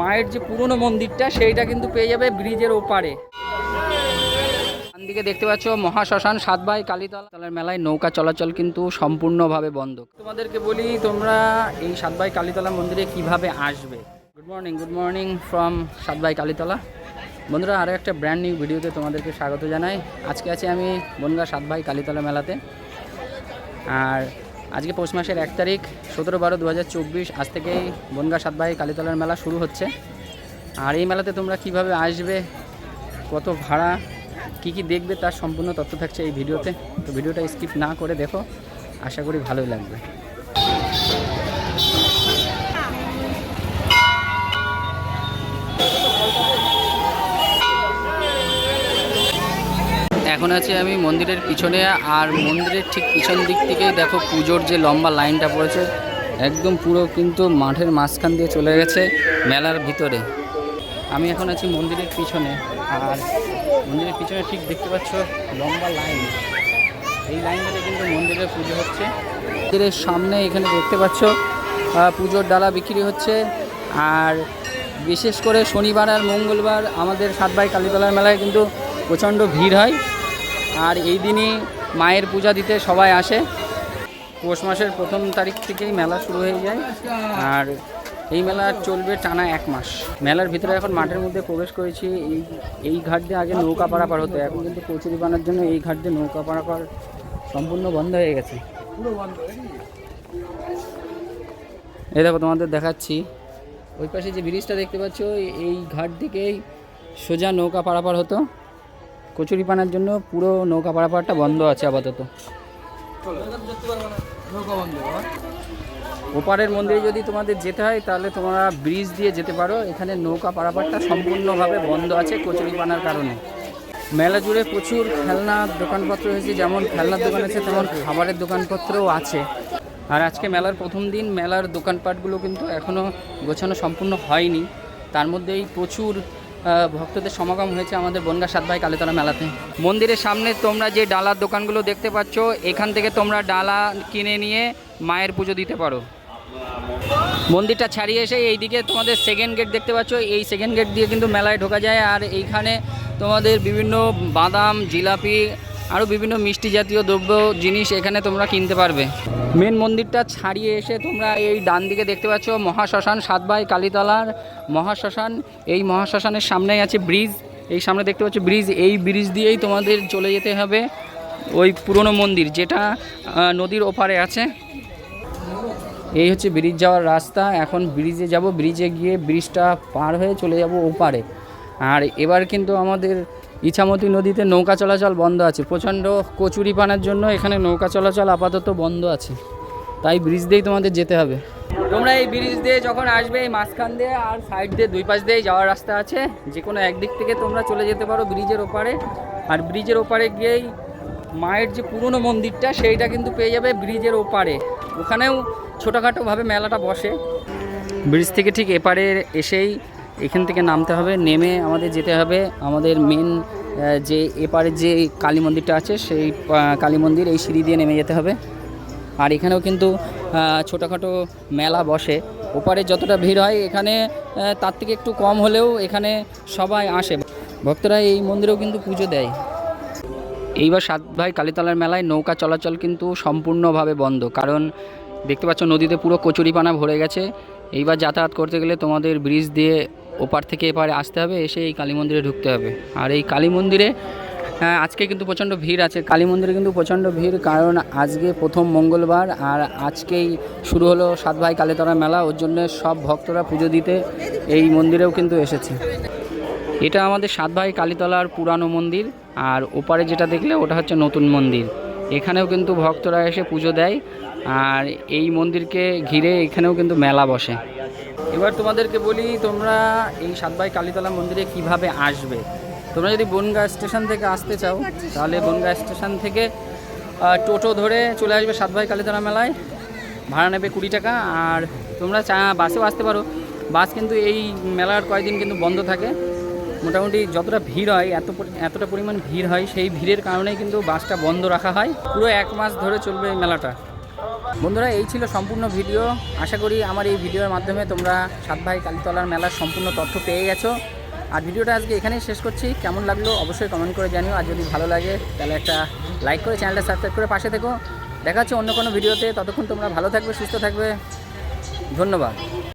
মায়ের যে পুরনো মন্দিরটা, সেইটা কিন্তু পেয়ে যাবে ব্রিজের ওপারে। দিকে দেখতে পাচ্ছ মহাশ্মশান সাতবাই কালীতলার মেলায় নৌকা চলাচল কিন্তু সম্পূর্ণভাবে বন্ধ। তোমাদেরকে বলি, তোমরা এই সাতবাই কালীতলা মন্দিরে কীভাবে আসবে? Good morning good morning from Satbai Kalitala. বন্ধুরা আরও একটা ব্র্যান্ড নিউ ভিডিওতে তোমাদেরকে স্বাগত জানাই। আজকে আছি আমি বনগা সাতবাই কালীতলা মেলাতে। আর আজকে পৌষ মাসের এক তারিখ, সতেরো বারো দু হাজার চব্বিশ। আজ থেকেই বনগা সাতবাহী কালীতলার মেলা শুরু হচ্ছে। আর এই মেলাতে তোমরা কীভাবে আসবে, কত ভাড়া, কি কি দেখবে তার সম্পূর্ণ তথ্য থাকছে এই ভিডিওতে। তো ভিডিওটা স্কিপ না করে দেখো, আশা করি ভালোই লাগবে। এখন আছি আমি মন্দিরের পিছনে আর মন্দিরের ঠিক পিছন দিক থেকেই দেখো পুজোর যে লম্বা লাইনটা পড়েছে, একদম পুরো কিন্তু মাঠের মাঝখান দিয়ে চলে গেছে মেলার ভিতরে। আমি এখন আছি মন্দিরের পিছনে আর মন্দিরের পিছনে ঠিক দেখতে পাচ্ছ লম্বা লাইন। এই লাইনটাতে কিন্তু মন্দিরের পুজো হচ্ছে। মন্দিরের সামনে এখানে দেখতে পাচ্ছ পুজোর ডালা বিক্রি হচ্ছে। আর বিশেষ করে শনিবার আর মঙ্গলবার আমাদের সাতবাই কালীতলার মেলায় কিন্তু প্রচণ্ড ভিড় হয়। আর এই দিনই মায়ের পূজা দিতে সবাই আসে। পৌষ মাসের প্রথম তারিখ থেকেই মেলা শুরু হয়ে যায়। আর এই মেলা চলবে টানা এক মাস। মেলার ভিতরে এখন মাঠের মধ্যে প্রবেশ করেছি। এই এই ঘাট দিয়ে আগে নৌকা পারাপার হতো। এখন কিন্তু কচুরি বানার জন্য এই ঘাট দিয়ে নৌকা পারাপার সম্পূর্ণ বন্ধ হয়ে গেছে। এই দেখো, তোমাদের দেখাচ্ছি। ওই পাশে যে ব্রিজটা দেখতে পাচ্ছ, এই ঘাট দিকেই সোজা নৌকা পারাপার হতো। কচুরি পানার জন্য পুরো নৌকা পারাপারটা বন্ধ আছে আপাতত। ওপারের মন্দিরে যদি তোমাদের যেতে হয়, তাহলে তোমরা ব্রিজ দিয়ে যেতে পারো। এখানে নৌকা পারাপারটা সম্পূর্ণভাবে বন্ধ আছে কচুরি পানার কারণে। মেলা জুড়ে প্রচুর খেলনার দোকানপত্র হয়েছে, যেমন খেলনার দোকান আছে, তেমন খাবারের দোকানপত্রও আছে। আর আজকে মেলার প্রথম দিন মেলার দোকানপাটগুলো কিন্তু এখনও গোছানো সম্পূর্ণ হয়নি। তার মধ্যেই প্রচুর ভক্তদের সমাগম হয়েছে আমাদের বনগা সাত ভাই কালীতলা মেলাতে। মন্দিরের সামনে তোমরা যে ডালার দোকানগুলো দেখতে পাচ্ছ, এখান থেকে তোমরা ডালা কিনে নিয়ে মায়ের পুজো দিতে পারো। মন্দিরটা ছাড়িয়ে এসে এইদিকে তোমাদের সেকেন্ড গেট দেখতে পাচ্ছ, এই সেকেন্ড গেট দিয়ে কিন্তু মেলায় ঢোকা যায়। আর এইখানে তোমাদের বিভিন্ন বাদাম, জিলাপি আরও বিভিন্ন মিষ্টি জাতীয় দ্রব্য, জিনিস এখানে তোমরা কিনতে পারবে। মেন মন্দিরটা ছাড়িয়ে এসে তোমরা এই ডান দিকে দেখতে পাচ্ছ মহাশ্মশান সাতবাই কালীতলার মহাশ্মশান। এই মহাশ্মশানের সামনেই আছে ব্রিজ। এই সামনে দেখতে পাচ্ছ ব্রিজ। এই ব্রিজ দিয়েই তোমাদের চলে যেতে হবে ওই পুরনো মন্দির যেটা নদীর ওপারে আছে। এই হচ্ছে ব্রিজ যাওয়ার রাস্তা। এখন ব্রিজে যাব। ব্রিজে গিয়ে ব্রিজটা পার হয়ে চলে যাব ওপারে। আর এবার কিন্তু আমাদের ইছামতি নদীতে নৌকা চলাচল বন্ধ আছে। প্রচণ্ড কচুরি পানার জন্য এখানে নৌকা চলাচল আপাতত বন্ধ আছে। তাই ব্রিজ দিয়েই তোমাদের যেতে হবে। তোমরা এই ব্রিজ দিয়ে যখন আসবে, এই মাঝখান দিয়ে আর সাইড দিয়ে দুই পাশ দিয়েই যাওয়ার রাস্তা আছে। যে কোনো একদিক থেকে তোমরা চলে যেতে পারো ব্রিজের ওপারে। আর ব্রিজের ওপারে গিয়েই মায়ের যে পুরনো মন্দিরটা, সেইটা কিন্তু পেয়ে যাবে ব্রিজের ওপারে। ওখানেও ছোটোখাটোভাবে মেলাটা বসে। ব্রিজ থেকে ঠিক এপারে এসেই এখান থেকে নামতে হবে, নেমে আমাদের যেতে হবে। আমাদের মেন যে এপারে যে কালী মন্দিরটা আছে, সেই কালী মন্দির, এই সিঁড়ি দিয়ে নেমে যেতে হবে। আর এখানেও কিন্তু ছোটোখাটো মেলা বসে। ওপারে যতটা ভিড় হয়, এখানে তার থেকে একটু কম হলেও এখানে সবাই আসে। ভক্তরা এই মন্দিরেও কিন্তু পুজো দেয়। এইবার সাত ভাই কালীতলার মেলায় নৌকা চলাচল কিন্তু সম্পূর্ণভাবে বন্ধ। কারণ দেখতে পাচ্ছ, নদীতে পুরো কচুরিপানা ভরে গেছে। এইবার যাতায়াত করতে গেলে তোমাদের ব্রিজ দিয়ে ওপার থেকে এপারে আসতে হবে এসে এই কালী মন্দিরে ঢুকতে হবে। আর এই কালী মন্দিরে হ্যাঁ, আজকে কিন্তু প্রচণ্ড ভিড় আছে। কালী মন্দিরে কিন্তু প্রচণ্ড ভিড় কারণ আজকে প্রথম মঙ্গলবার আর আজকেই শুরু হলো সাত ভাই কালীতলা মেলা। ওর জন্য সব ভক্তরা পুজো দিতে এই মন্দিরেও কিন্তু এসেছে। এটা আমাদের সাত ভাই কালীতলার পুরানো মন্দির আর ওপারে যেটা দেখলে ওটা হচ্ছে নতুন মন্দির। এখানেও কিন্তু ভক্তরা এসে পুজো দেয় আর এই মন্দিরকে ঘিরে এখানেও কিন্তু মেলা বসে। এবার তোমাদেরকে বলি, তোমরা এই সাত ভাই কালীতলা মন্দিরে কীভাবে আসবে? তোমরা যদি বনগা স্টেশন থেকে আসতে চাও, তাহলে বনগা স্টেশন থেকে টোটো ধরে চলে আসবে সাত ভাই কালীতলা মেলায়। ভাড়া নেবে কুড়ি টাকা, আর তোমরা চা, বাসেও আসতে পারো। বাস কিন্তু এই মেলার কয়েকদিন কিন্তু বন্ধ থাকে। মোটামুটি যতটা ভিড় হয়, এত এতটা পরিমাণ ভিড় হয়, সেই ভিড়ের কারণেই কিন্তু বাসটা বন্ধ রাখা হয়। পুরো এক মাস ধরে চলবে এই মেলাটা। বন্ধুরা, এই ছিল সম্পূর্ণ ভিডিও। আশা করি আমার এই ভিডিওর মাধ্যমে তোমরা সাত ভাই কালীতলার মেলার সম্পূর্ণ তথ্য পেয়ে গেছো। আর ভিডিওটা আজকে এখানেই শেষ করছি। কেমন লাগল অবশ্যই কমেন্ট করে জানিও। আর যদি ভালো লাগে, তাহলে একটা লাইক করে চ্যানেলটা সাবস্ক্রাইব করে পাশে থেকো। দেখা হচ্ছে অন্য কোনো ভিডিওতে। ততক্ষণ তোমরা ভালো থাকবে, সুস্থ থাকবে। ধন্যবাদ।